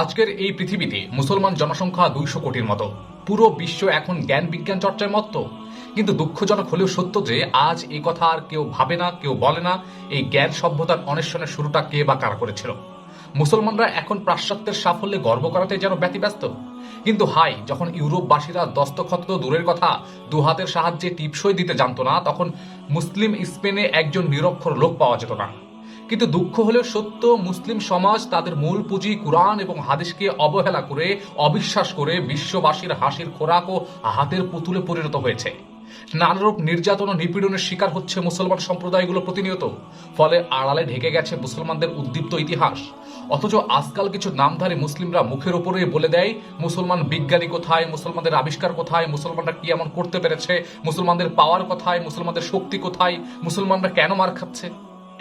আজকের এই পৃথিবীতে মুসলমান জনসংখ্যা দুইশো কোটির মতো। পুরো বিশ্ব এখন জ্ঞান বিজ্ঞান চর্চায় মত্ত। কিন্তু দুঃখজনক হলেও সত্য যে, আজ এই কথা আর কেউ ভাবে না, কেউ বলে না, এই জ্ঞান সভ্যতার অন্বেষণের শুরুটা কে বা কারা করেছিল। মুসলমানরা এখন পাশ্চাত্যের সাফল্যে গর্ব করাতে যেন ব্যতিব্যস্ত। কিন্তু হাই যখন ইউরোপবাসীরা দস্তখত দূরের কথা দু হাতের সাহায্যে টিপসই দিতে জানতো না, তখন মুসলিম স্পেনে একজন নিরক্ষর লোক পাওয়া যেত না। কিন্তু দুঃখ হলেও সত্য, মুসলিম সমাজ তাদের মূল পুঁজি কোরআন এবং হাদিসকে অবহেলা করে, অবিশ্বাস করে বিশ্ববাসীর হাসির খোরাক ও হাতের পুতুলে পরিণত হয়েছে। নানারূপ নির্যাতন ও নিপীড়নের শিকার হচ্ছে মুসলমান সম্প্রদায়গুলো প্রতিনিয়ত। ফলে আড়ালে ঢেকে গেছে মুসলমানদের উদ্দীপ্ত ইতিহাস। অথচ আজকাল কিছু নামধারী মুসলিমরা মুখের উপরে বলে দেয়, মুসলমান বিজ্ঞানী কোথায়, মুসলমানদের আবিষ্কার কোথায়, মুসলমানরা কি এমন করতে পেরেছে, মুসলমানদের পাওয়ার কোথায়, মুসলমানদের শক্তি কোথায়, মুসলমানরা কেন মার খাচ্ছে?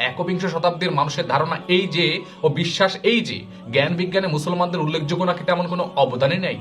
একবিংশ শতাব্দীর মানুষের ধারণা এই যে ও বিশ্বাস এই যে, জ্ঞান বিজ্ঞানে মুসলমানদের উল্লেখযোগ্য নাকি তেমন কোনো অবদানই নেই।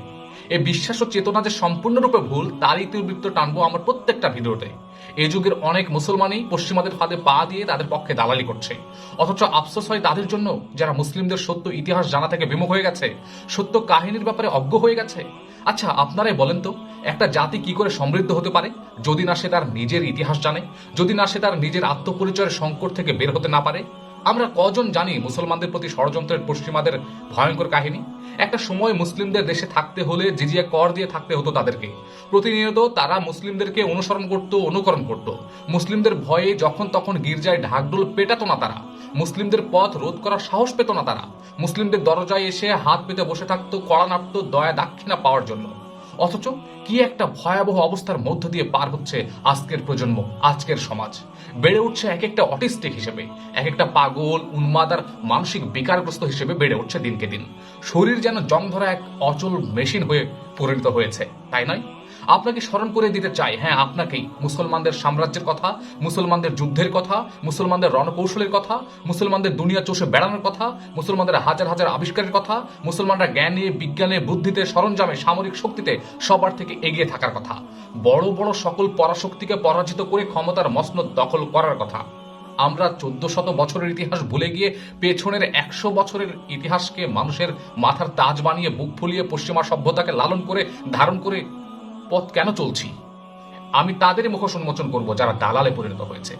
এই বিশ্বাস ও চেতনা যে সম্পূর্ণরূপে ভুল তার ইতিবৃত্ত টানবো আমার প্রত্যেকটা ভিডিওতে। এই যুগের অনেক মুসলমানই পশ্চিমাদের ফাঁদে পা দিয়ে তাদের পক্ষে দালালি করছে। অথচ আফসোস হয় তাদের জন্য, যারা মুসলিমদের সত্য ইতিহাস জানা থেকে বিমুখ হয়ে গেছে, সত্য কাহিনীর ব্যাপারে অজ্ঞ হয়ে গেছে। আচ্ছা আপনারাই বলেন তো, একটা জাতি কি করে সমৃদ্ধ হতে পারে? যদি না সে তার নিজের ইতিহাস জানে, যদি না সে তার নিজের আত্মপরিচয়ের সংকট থেকে বের হতে না পারে? আমরা কজন জানি মুসলমানদের প্রতি ষড়যন্ত্রের পশ্চিমাদের ভয়ঙ্কর কাহিনী? একটা সময় মুসলিমদের দেশে থাকতে হলে জিজিয়া কর দিয়ে থাকতে হতো তাদেরকে। প্রতিনিয়ত তারা মুসলিমদেরকে অনুসরণ করত, অনুকরণ করত। মুসলিমদের ভয়ে যখন তখন গির্জায় ঢাকডোল পেটাতো না তারা। মুসলিমদের পথ রোধ করার সাহস পেত না তারা। মুসলিমদের দরজায় এসে হাত পেতে বসে থাকতো, কড়া নাড়তো, দয়া দাক্ষিণা পাওয়ার জন্য। অথচ কি একটা ভয়াবহ অবস্থার মধ্য দিয়ে পার হচ্ছে আজকের প্রজন্ম, আজকের সমাজ। বেড়ে উঠছে এক একটা অটিস্টিক হিসেবে এক একটা পাগল উন্মাদার মানসিক বিকারগ্রস্ত হিসেবে বেড়ে উঠছে দিনকে দিন। শরীর যেন জং ধরা এক অচল মেশিন হয়ে পরিণত হয়েছে, তাই নয়? আপনাকে স্মরণ করে দিতে চাই হ্যাঁ আপনাকেই। মুসলমানদের সাম্রাজ্যের কথা, মুসলমানদের যুদ্ধের কথা, মুসলমানদের রণকৌশলের কথা, মুসলমানদের দুনিয়া চষে বেড়ানোর কথা, মুসলমানদের হাজার হাজার আবিষ্কারের কথা, মুসলমানরা জ্ঞানে বিজ্ঞানে, বুদ্ধিতে, সরঞ্জামে, সামরিক শক্তিতে সবার থেকে এগিয়ে থাকার কথা। বড় বড় সকল পরাশক্তিকে পরাজিত করে ক্ষমতার মসনদ দখল করার কথা। আমরা চোদ্দ শত বছরের ইতিহাস ভুলে গিয়ে পেছনের একশো বছরের ইতিহাসকে মানুষের মাথার তাজ বানিয়ে, বুক ফুলিয়ে, পশ্চিমা সভ্যতাকে লালন করে, ধারণ করে পথ কেন চলছি? আমি তাদেরই মুখোশ উন্মোচন করব যারা দালালে পরিণত হয়েছে।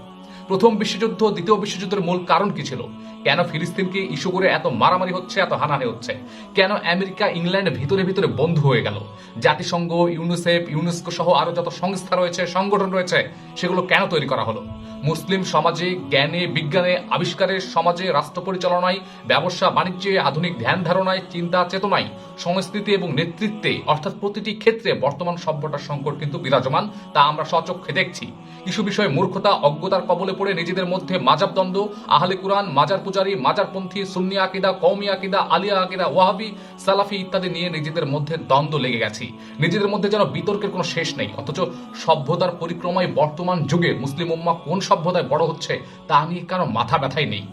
প্রথম বিশ্বযুদ্ধ, দ্বিতীয় বিশ্বযুদ্ধের মূল কারণ কি ছিল? কেন ফিলিস্তিনকে ইস্যু করে এত মারামারি হচ্ছে, এত হানাহানি হচ্ছে? কেন আমেরিকা, ইংল্যান্ড ভিতরে ভিতরে বন্ধু হয়ে গেল? জাতিসংঘ, ইউনিসেফ ইউনেস্কো সহ আরও যত সংস্থা রয়েছে, সংগঠন রয়েছে, সেগুলো কেন তৈরি করা হলো? মুসলিম সমাজে, জ্ঞানে, বিজ্ঞানে আবিষ্কারের সমাজে রাষ্ট্র পরিচালনায়, ব্যবসা, বাণিজ্যে, আধুনিক ধ্যান ধারণায়, চিন্তা, চেতনায়, সংস্কৃতি এবং নেতৃত্বে, অর্থাৎ প্রতিটি ক্ষেত্রে বর্তমান সভ্যতার সংকট কিন্তু বিরাজমান, তা আমরা সচক্ষে দেখছি। কিছু বিষয়ে মূর্খতা, অজ্ঞতার কবলে পড়ে নিজেদের মধ্যে মাজাব দ্বন্দ্ব, আহলে কুরআন, মাজার পূজারী, মাজারপন্থী, সুন্নি আকিদা কৌমি আকিদা, আলিয়া আকিদা, ওয়াহাবি, সালাফি ইত্যাদি নিয়ে নিজেদের মধ্যে দ্বন্দ্ব লেগে গেছি। নিজেদের মধ্যে যেন বিতর্কের কোনো শেষ নেই, অথচ সভ্যতার পরিক্রমায় বর্তমান যুগে মুসলিম উম্মা কোন সভ্যতায় বড় হচ্ছে, তা নিয়ে কারও মাথা ব্যথাই নেই।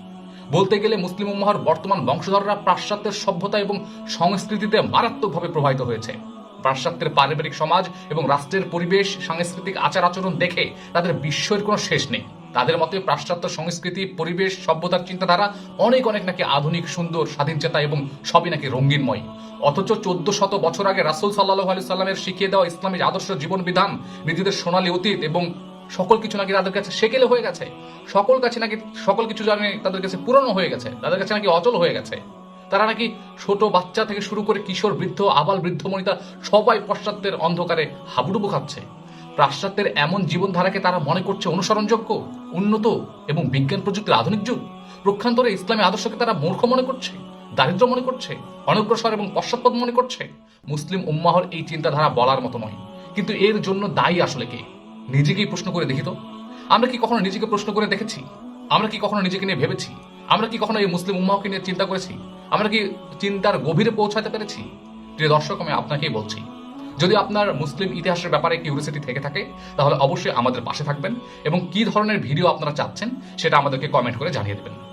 বলতে গেলে মুসলিম উম্মাহর বর্তমান বংশধররা পাশ্চাত্যের সভ্যতা এবং সংস্কৃতিতে মারাত্মকভাবে প্রভাবিত হয়েছে। পাশ্চাত্যের পারিবারিক সমাজ এবং রাষ্ট্রের পরিবেশ, সাংস্কৃতিক আচার আচরণ দেখে তাদের বিস্ময়ের কোনো শেষ নেই। তাদের মতে পাশ্চাত্য সংস্কৃতি, পরিবেশ, সভ্যতার চিন্তাধারা অনেক অনেক নাকি আধুনিক, সুন্দর স্বাধীনচেতা এবং সবই নাকি রঙিনময়। অথচ চোদ্দ শত বছর আগে রাসুল সাল্লাহ আলি সাল্লামের শিখিয়ে দেওয়া ইসলামী আদর্শ জীবন বিধান নিজেদের সোনালী অতীত এবং সকল কিছু নাকি তাদের কাছে সেকেলে হয়ে গেছে। সকল কাছে নাকি সকল কিছু জানে তাদের কাছে পুরনো হয়ে গেছে, তাদের কাছে নাকি অচল হয়ে গেছে। তারা নাকি ছোট বাচ্চা থেকে শুরু করে কিশোর বৃদ্ধ, আবাল বৃদ্ধ মনিতা সবাই পশ্চাত্যের অন্ধকারে হাবুডুবু খাচ্ছে। পাশ্চাত্যের এমন জীবনধারাকে তারা মনে করছে অনুসরণযোগ্য, উন্নত এবং বিজ্ঞান প্রযুক্তির আধুনিক যুগ। প্রক্ষান্তরে ইসলামী আদর্শকে তারা মূর্খ মনে করছে, দারিদ্র মনে করছে, অনগ্রসর এবং পশ্চাৎপদ মনে করছে। মুসলিম উম্মাহর এই চিন্তাধারা বলার মতো নয়, কিন্তু এর জন্য দায়ী আসলে কে? নিজেকেই প্রশ্ন করে দেখি তো। আমরা কি কখনো নিজেকে প্রশ্ন করে দেখেছি? আমরা কি কখনো নিজেকে নিয়ে ভেবেছি? আমরা কি কখনো এই মুসলিম উম্মাহকে নিয়ে চিন্তা করেছি? আমরা কি চিন্তার গভীরে পৌঁছাতে পেরেছি? প্রিয় দর্শক, আমি আপনাকেই বলছি, যদি আপনার মুসলিম ইতিহাসের ব্যাপারে কিউরিয়াসিটি থেকে থাকে, তাহলে অবশ্যই আমাদের পাশে থাকবেন এবং কি ধরনের ভিডিও আপনারা চাচ্ছেন, সেটা আমাদেরকে কমেন্ট করে জানিয়ে দেবেন।